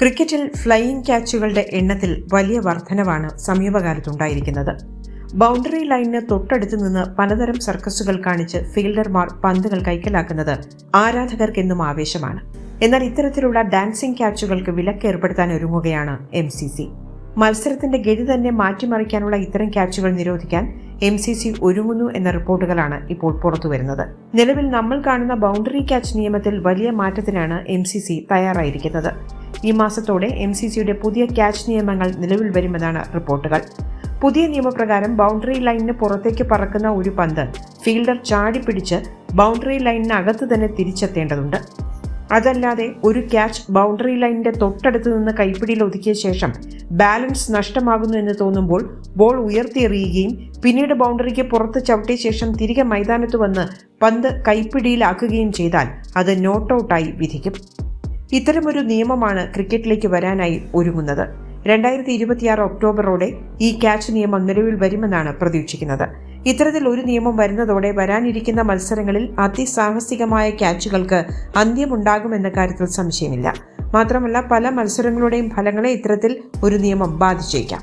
ക്രിക്കറ്റിൽ ഫ്ലൈയിങ് ക്യാച്ചുകളുടെ എണ്ണത്തിൽ വലിയ വർധനവാണ് സമീപകാലത്തുണ്ടായിരിക്കുന്നത്. ബൗണ്ടറി ലൈനിന് തൊട്ടടുത്ത് നിന്ന് പലതരം സർക്കസുകൾ കാണിച്ച് ഫീൽഡർമാർ പന്തുകൾ കൈക്കലാക്കുന്നത് ആരാധകർക്കെന്നും ആവേശമാണ്. എന്നാൽ ഇത്തരത്തിലുള്ള ഡാൻസിംഗ് ക്യാച്ചുകൾക്ക് വിലക്ക് ഏർപ്പെടുത്താൻ ഒരുങ്ങുകയാണ് എം സി സി. മത്സരത്തിന്റെ ഗതി തന്നെ മാറ്റിമറിക്കാനുള്ള ഇത്തരം ക്യാച്ചുകൾ നിരോധിക്കാൻ എം സി സി ഒരുങ്ങുന്നു എന്ന റിപ്പോർട്ടുകളാണ് ഇപ്പോൾ പുറത്തുവരുന്നത്. നിലവിൽ നമ്മൾ കാണുന്ന ബൗണ്ടറി ക്യാച്ച് നിയമത്തിൽ വലിയ മാറ്റത്തിനാണ് എം സി സി തയ്യാറായിരിക്കുന്നത്. ഈ മാസത്തോടെ എം സി സിയുടെ പുതിയ ക്യാച്ച് നിയമങ്ങൾ നിലവിൽ വരുമെന്നാണ് റിപ്പോർട്ടുകൾ. പുതിയ നിയമപ്രകാരം ബൗണ്ടറി ലൈനിന് പുറത്തേക്ക് പറക്കുന്ന ഒരു പന്ത് ഫീൽഡർ ചാടിപ്പിടിച്ച് ബൗണ്ടറി ലൈനിനകത്ത് തന്നെ തിരിച്ചെത്തേണ്ടതുണ്ട്. അതല്ലാതെ ഒരു ക്യാച്ച് ബൗണ്ടറി ലൈനിന്റെ തൊട്ടടുത്ത് നിന്ന് കൈപ്പിടിയിൽ ഒതുക്കിയ ശേഷം ബാലൻസ് നഷ്ടമാകുന്നു എന്ന് തോന്നുമ്പോൾ ബോൾ ഉയർത്തിയെറിയുകയും പിന്നീട് ബൗണ്ടറിക്ക് പുറത്ത് ചവിട്ടിയ ശേഷം തിരികെ മൈതാനത്ത് വന്ന് പന്ത് കൈപ്പിടിയിലാക്കുകയും ചെയ്താൽ അത് നോട്ടൌട്ടായി വിധിക്കും. ഇത്തരമൊരു നിയമമാണ് ക്രിക്കറ്റിലേക്ക് വരാനായി ഒരുങ്ങുന്നത്. രണ്ടായിരത്തി ഇരുപത്തിയാറ് ഒക്ടോബറോടെ ഈ ക്യാച്ച് നിയമം നിലവിൽ വരുമെന്നാണ് പ്രതീക്ഷിക്കുന്നത്. ഇത്തരത്തിൽ ഒരു നിയമം വരുന്നതോടെ വരാനിരിക്കുന്ന മത്സരങ്ങളിൽ അതിസാഹസികമായ ക്യാച്ചുകൾക്ക് അന്ത്യമുണ്ടാകുമെന്ന കാര്യത്തിൽ സംശയമില്ല. മാത്രമല്ല പല മത്സരങ്ങളുടെയും ഫലങ്ങളെ ഇത്തരത്തിൽ ഒരു നിയമം ബാധിച്ചേക്കാം.